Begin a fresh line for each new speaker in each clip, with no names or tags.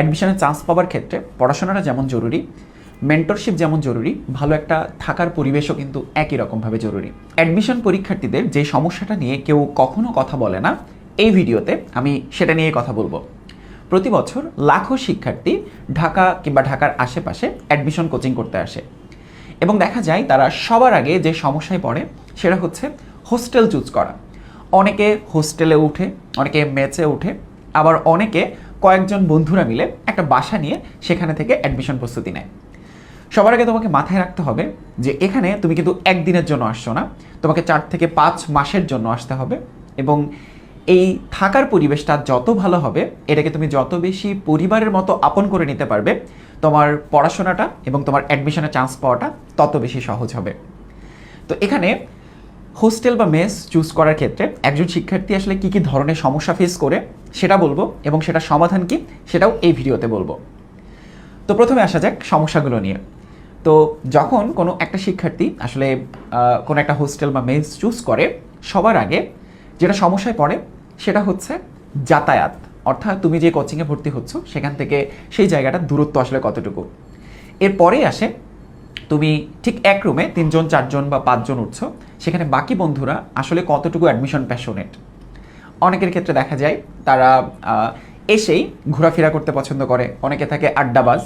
অ্যাডমিশনের চান্স পাওয়ার ক্ষেত্রে পড়াশোনাটা যেমন জরুরি মেন্টরশিপ যেমন জরুরি, ভালো একটা থাকার পরিবেশও কিন্তু একই রকমভাবে জরুরি। অ্যাডমিশন পরীক্ষার্থীদের যে সমস্যাটা নিয়ে কেউ কখনো কথা বলে না, এই ভিডিওতে আমি সেটা নিয়ে কথা বলব। প্রতি বছর লাখো শিক্ষার্থী ঢাকা কিংবা ঢাকার আশেপাশে অ্যাডমিশন কোচিং করতে আসে। এবং দেখা যায় তারা সবার আগে যে সমস্যায় পড়ে সেটা হচ্ছে হোস্টেল চুজ করা। অনেকে হোস্টেলে উঠে, অনেকে মেচে উঠে আবার অনেকে কয়েকজন বন্ধুরা মিলে একটা বাসা নিয়ে সেখানে থেকে অ্যাডমিশন প্রস্তুতি নেয়। সবার আগে তোমাকে মাথায় রাখতে হবে যে এখানে তুমি কিন্তু একদিনের জন্য আসছো না। তোমাকে চার থেকে পাঁচ মাসের জন্য আসতে হবে এবং এই থাকার পরিবেশটা যত ভালো হবে, এটাকে তুমি যত বেশি পরিবারের মতো আপন করে নিতে পারবে, তোমার পড়াশোনাটা এবং তোমার অ্যাডমিশনের চান্স পাওয়াটা তত বেশি সহজ হবে। তো এখানে হোস্টেল বা মেস চুজ করার ক্ষেত্রে একজন শিক্ষার্থী আসলে কী কী ধরনের সমস্যা ফেস করে সেটা বলব এবং সেটা সমাধান কি সেটাও এই ভিডিওতে বলব। তো প্রথমে আসা যাক সমস্যাগুলো নিয়ে। তো যখন কোনো একটা শিক্ষার্থী আসলে কোনো একটা হোস্টেল বা মেস চুজ করে, সবার আগে যেটা সমস্যায় পড়ে সেটা হচ্ছে যাতায়াত। অর্থাৎ তুমি যে কোচিংয়ে ভর্তি হচ্ছ, সেখান থেকে সেই জায়গাটার দূরত্ব আসলে কতটুকু? এরপরেই আসে, তুমি ঠিক এক রুমে তিনজন, চারজন বা পাঁচজন উঠছো সেখানে বাকি বন্ধুরা আসলে কতটুকু অ্যাডমিশন প্যাশনেট অনেকের ক্ষেত্রে দেখা যায় তারা এসেই ঘোরাফেরা করতে পছন্দ করে। অনেকে থাকে আড্ডাবাজ।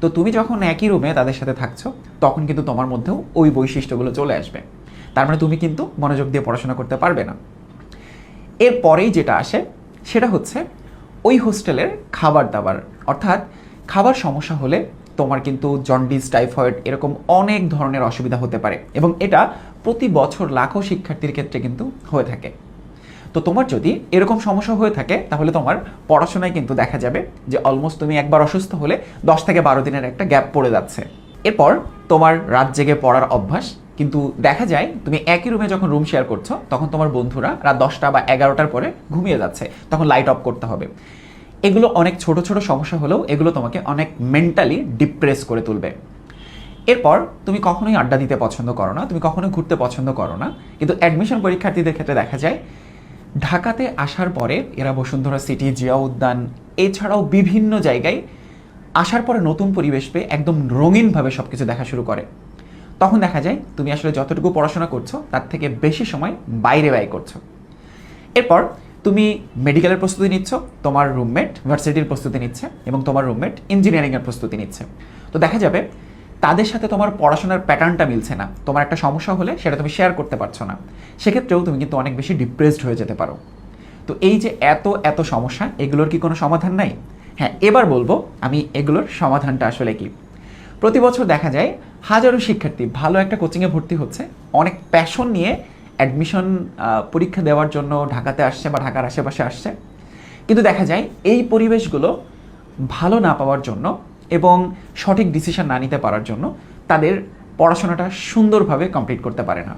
তো তুমি যখন একই রুমে তাদের সাথে থাকছো, তখন কিন্তু তোমার মধ্যেও ওই বৈশিষ্ট্যগুলো চলে আসবে। তার মানে তুমি কিন্তু মনোযোগ দিয়ে পড়াশোনা করতে পারবে না। এরপরেই যেটা আসে, সেটা হচ্ছে ওই হোস্টেলের খাবার দাবার। অর্থাৎ খাবার সমস্যা হলে তোমার কিন্তু জন্ডিস, টাইফয়েড এরকম অনেক ধরনের অসুবিধা হতে পারে। এবং এটা প্রতি বছর লাখো শিক্ষার্থীর ক্ষেত্রে কিন্তু হয়ে থাকে। তো তোমার যদি এরকম সমস্যা হয়ে থাকে, তাহলে তোমার পড়াশোনায় কিন্তু দেখা যাবে যে অলমোস্ট তুমি একবার অসুস্থ হলে দশ থেকে বারো দিনের একটা গ্যাপ পড়ে যাচ্ছে। এরপর তোমার রাত জেগে পড়ার অভ্যাস, কিন্তু দেখা যায় তুমি একই রুমে যখন রুম শেয়ার করছ, তখন তোমার বন্ধুরা রাত দশটা বা এগারোটার পরে ঘুমিয়ে যাচ্ছে, তখন লাইট অফ করতে হবে। এগুলো অনেক ছোট ছোট সমস্যা হলেও এগুলো তোমাকে অনেক মেন্টালি ডিপ্রেস করে তুলবে। এরপর তুমি কখনোই আড্ডা দিতে পছন্দ করো না, তুমি কখনোই ঘুরতে পছন্দ করো না। কিন্তু অ্যাডমিশন পরীক্ষার্থীদের ক্ষেত্রে দেখা যায়, ঢাকাতে আসার পরে এরা বসুন্ধরা সিটি জিয়া উদ্যান, এছাড়াও বিভিন্ন জায়গায় আসার পরে নতুন পরিবেশ পেয়ে একদম রঙিনভাবে সব কিছু দেখা শুরু করে। তখন দেখা যায়, তুমি আসলে যতটুকু পড়াশোনা করছ, তার থেকে বেশি সময় বাইরে ব্যয় করছ। এরপর তুমি মেডিকেলের প্রস্তুতি নিচ্ছ, তোমার রুমমেট ভার্সিটির প্রস্তুতি নিচ্ছে এবং তোমার রুমমেট ইঞ্জিনিয়ারিংয়ের প্রস্তুতি নিচ্ছে। তো দেখা যাবে তাদের সাথে তোমার পড়াশোনার প্যাটার্নটা মিলছে না। তোমার একটা সমস্যা হলে সেটা তুমি শেয়ার করতে পারছ না। সেক্ষেত্রেও তুমি কিন্তু অনেক বেশি ডিপ্রেসড হয়ে যেতে পারো। তো এই যে এত এত সমস্যা, এগুলোর কি কোনো সমাধান নাই? হ্যাঁ এবার বলব আমি এগুলোর সমাধানটা আসলে কি। প্রতি বছর দেখা যায় হাজারো শিক্ষার্থী ভালো একটা কোচিংয়ে ভর্তি হচ্ছে, অনেক প্যাশন নিয়ে অ্যাডমিশন পরীক্ষা দেওয়ার জন্য ঢাকাতে আসছে বা ঢাকার আশেপাশে আসছে। কিন্তু দেখা যায় এই পরিবেশগুলো ভালো না পাওয়ার জন্য এবং সঠিক ডিসিশন না নিতে পারার জন্য তাদের পড়াশোনাটা সুন্দরভাবে কমপ্লিট করতে পারে না।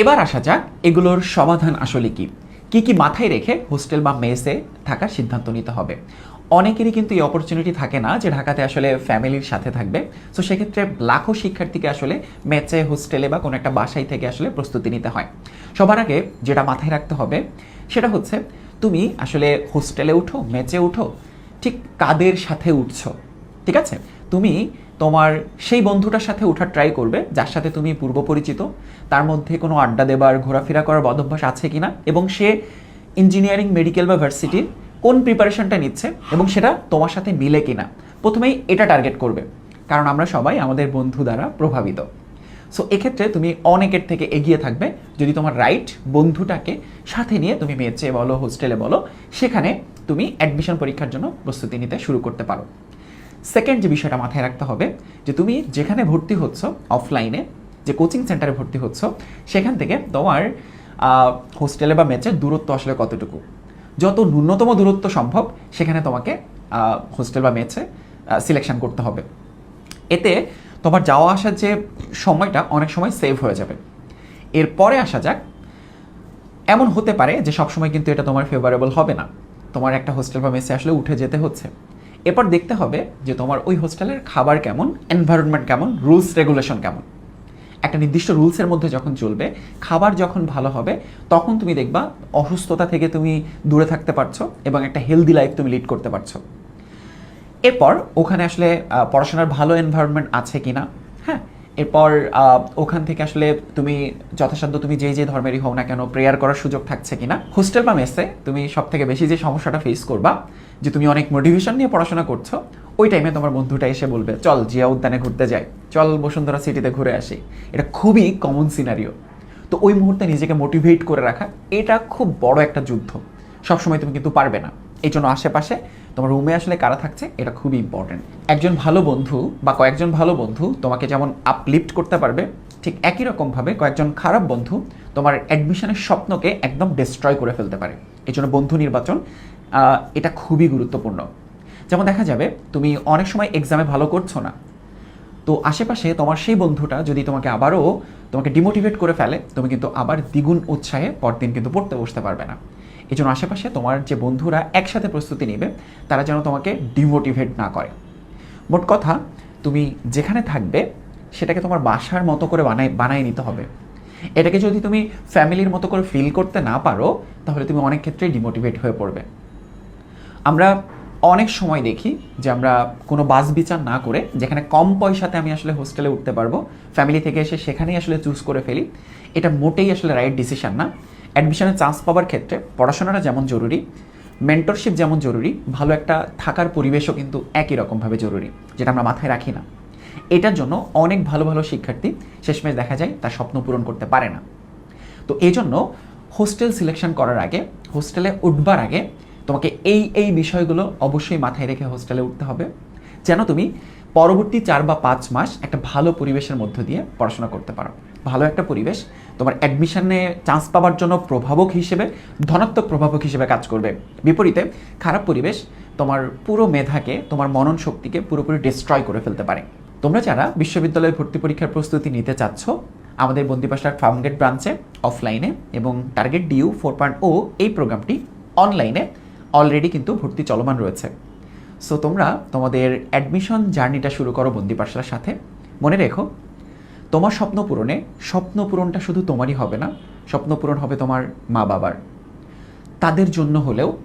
এবার আসা যাক এগুলোর সমাধান আসলে কি। কি কি মাথায় রেখে হোস্টেল বা মেসে থাকার সিদ্ধান্ত নিতে হবে। অনেকেরই কিন্তু এই অপরচুনিটি থাকে না যে ঢাকাতে আসলে ফ্যামিলির সাথে থাকবে। সো সেক্ষেত্রে লাখো শিক্ষার্থীকে আসলে মেচে হোস্টেলে বা কোনো একটা বাসায় থেকে আসলে প্রস্তুতি নিতে হয়। সবার আগে যেটা মাথায় রাখতে হবে সেটা হচ্ছে, তুমি আসলে হোস্টেলে উঠো মেচে উঠো, ঠিক কাদের সাথে উঠছো? ঠিক আছে? তুমি তোমার সেই বন্ধুটার সাথে ওঠার ট্রাই করবে, যার সাথে তুমি পূর্ব পরিচিত, তার মধ্যে কোনো আড্ডা দেবার, ঘোরাফেরা করার বদভ্যাস আছে কিনা, এবং সে ইঞ্জিনিয়ারিং মেডিকেল বা ভার্সিটির কোন প্রিপারেশনটা নিচ্ছে এবং সেটা তোমার সাথে মিলে কিনা। প্রথমেই এটা টার্গেট করবে, কারণ আমরা সবাই আমাদের বন্ধু দ্বারা প্রভাবিত। সো এক্ষেত্রে তুমি অনেকের থেকে এগিয়ে থাকবে, যদি তোমার রাইট বন্ধুটাকে সাথে নিয়ে তুমি মেচে বলো হোস্টেলে বলো, সেখানে তুমি অ্যাডমিশন পরীক্ষার জন্য প্রস্তুতি নিতে শুরু করতে পারো। সেকেন্ড যে বিষয়টা মাথায় রাখতে হবে, যে তুমি যেখানে ভর্তি হচ্ছ অফলাইনে যে কোচিং সেন্টারে ভর্তি হচ্ছ, সেখান থেকে তোমার হোস্টেলে বা ম্যাচের দূরত্ব আসলে কতটুকু? যত ন্যূনতম দূরত্ব সম্ভব, সেখানে তোমাকে হোস্টেল বা ম্যাচে সিলেকশন করতে হবে। এতে তোমার যাওয়া আসার যে সময়টা অনেক সময় সেভ হয়ে যাবে। এরপরে আসা যাক, এমন হতে পারে যে সবসময় কিন্তু এটা তোমার ফেভারেবল হবে না। তোমার একটা হোস্টেল বা মেসে আসলে উঠে যেতে হচ্ছে। এরপর দেখতে হবে যে তোমার ওই হোস্টেলের খাবার কেমন এনভায়রনমেন্ট কেমন রুলস রেগুলেশন কেমন। একটা নির্দিষ্ট রুলসের মধ্যে যখন চলবে, খাবার যখন ভালো হবে, তখন তুমি দেখবা অসুস্থতা থেকে তুমি দূরে থাকতে পারছ এবং একটা হেলদি লাইফ তুমি লিড করতে পারছ। এরপর ওখানে আসলে পড়াশোনার ভালো এনভায়রনমেন্ট আছে কিনা হ্যাঁ এরপর ওখান থেকে আসলে তুমি যথাসাধ্য তুমি যে যে ধর্মেরই হও না কেন প্রেয়ার করার সুযোগ থাকছে কিনা? হোস্টেল বা মেসে তুমি সব থেকে বেশি যে সমস্যাটা ফেস করবা, যে তুমি অনেক মোটিভেশন নিয়ে পড়াশোনা করছ, ওই টাইমে তোমার বন্ধুটা এসে বলবে, চল জিয়া উদ্যানে ঘুরতে যাই, চল বসুন্ধরা সিটিতে ঘুরে আসি। এটা খুবই কমন সিনারিও তো ওই মুহূর্তে নিজেকে মোটিভেট করে রাখা, এটা খুব বড় একটা যুদ্ধ। সবসময় তুমি কিন্তু পারবে না। এই জন্য আশেপাশে তোমার রুমে আসলে কারা থাকছে, এটা খুবই ইম্পর্টেন্ট একজন ভালো বন্ধু বা কয়েকজন ভালো বন্ধু তোমাকে যেমন আপলিফট করতে পারবে, ঠিক একই রকমভাবে কয়েকজন খারাপ বন্ধু তোমার অ্যাডমিশনের স্বপ্নকে একদম ডিস্ট্রয় করে ফেলতে পারে। এই জন্য বন্ধু নির্বাচন এটা খুবই গুরুত্বপূর্ণ। যেমন দেখা যাবে, তুমি অনেক সময় এক্সামে ভালো করছ না। তো আশেপাশে তোমার সেই বন্ধুটা যদি তোমাকে আবারও তোমাকে ডিমোটিভেট করে ফেলে, তুমি কিন্তু আবার দ্বিগুণ উৎসাহে পরদিন কিন্তু পড়তে বসতে পারবে না। এই জন্য আশেপাশে তোমার যে বন্ধুরা একসাথে প্রস্তুতি নেবে, তারা যেন তোমাকে ডিমোটিভেট না করে। মোট কথা, তুমি যেখানে থাকবে, সেটাকে তোমার বাসার মতো করে বানাই বানাই নিতে হবে। এটাকে যদি তুমি ফ্যামিলির মতো করে ফিল করতে না পারো, তাহলে তুমি অনেক ক্ষেত্রে ডিমোটিভেট হয়ে পড়বে। আমরা অনেক সময় দেখি যে আমরা কোনো বাস বিচার না করে, যেখানে কম পয়সাতে আমি আসলে হোস্টেলে উঠতে পারব ফ্যামিলি থেকে এসে সেখানেই আসলে চুজ করে ফেলি, এটা মোটেই আসলে রাইট ডিসিশন না। অ্যাডমিশনে চান্স পাওয়ার ক্ষেত্রে পড়াশোনাটা যেমন জরুরি মেন্টরশিপ যেমন জরুরি, ভালো একটা থাকার পরিবেশও কিন্তু একই রকমভাবে জরুরি, যেটা আমরা মাথায় রাখি না। এটার জন্য অনেক ভালো ভালো শিক্ষার্থী শেষমেশ দেখা যায় তার স্বপ্ন পূরণ করতে পারে না। তো এই জন্য হোস্টেল সিলেকশন করার আগে হোস্টেলে উঠবার আগে তোমাকে এই এই বিষয়গুলো অবশ্যই মাথায় রেখে হোস্টেলে উঠতে হবে, যেন তুমি পরবর্তী চার বা পাঁচ মাস একটা ভালো পরিবেশের মধ্য দিয়ে পড়াশোনা করতে পারো। ভালো একটা পরিবেশ। তোমার অ্যাডমিশনে চান্স পাওয়ার জন্য প্রভাবক হিসেবে, ধনাত্মক প্রভাবক হিসেবে কাজ করবে। বিপরীতে, খারাপ পরিবেশ তোমার পুরো মেধাকে, তোমার মনন শক্তিকে পুরোপুরি ডিস্ট্রয় করে ফেলতে পারে। তোমরা যারা বিশ্ববিদ্যালয়ে ভর্তি পরীক্ষার প্রস্তুতি নিতে চাচ্ছ, আমাদের বন্দিপাশার ফার্মগেট ব্রাঞ্চে অফলাইনে এবং টার্গেট ডিউ ফোর পয়েন্ট ও এই প্রোগ্রামটি অনলাইনে অলরেডি কিন্তু ভর্তি চলমান রয়েছে। সো তোমরা তোমাদের অ্যাডমিশন জার্নিটা শুরু করো বন্দিপাশার সাথে। মনে রেখো তোমার স্বপ্ন পূরণে, স্বপ্ন পূরণটা শুধু তোমারই হবে না, স্বপ্ন পূরণ হবে তোমার মা বাবার। তাদের জন্য হলেও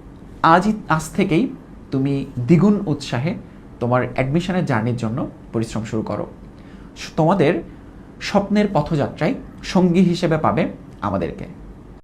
আজই, আজ থেকেই তুমি দ্বিগুণ উৎসাহে তোমার অ্যাডমিশনের জার্নির জন্য পরিশ্রম শুরু করো। তোমাদের স্বপ্নের পথযাত্রায় সঙ্গী হিসেবে পাবে আমাদেরকে।